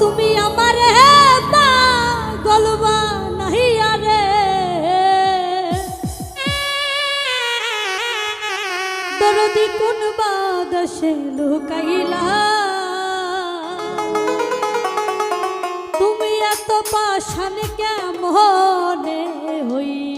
তুমি আমার গলবা নাহি আরে। দরদি কোন বাদশে লুকাইলা। তুমি এত পাশান কেমনে হইয়া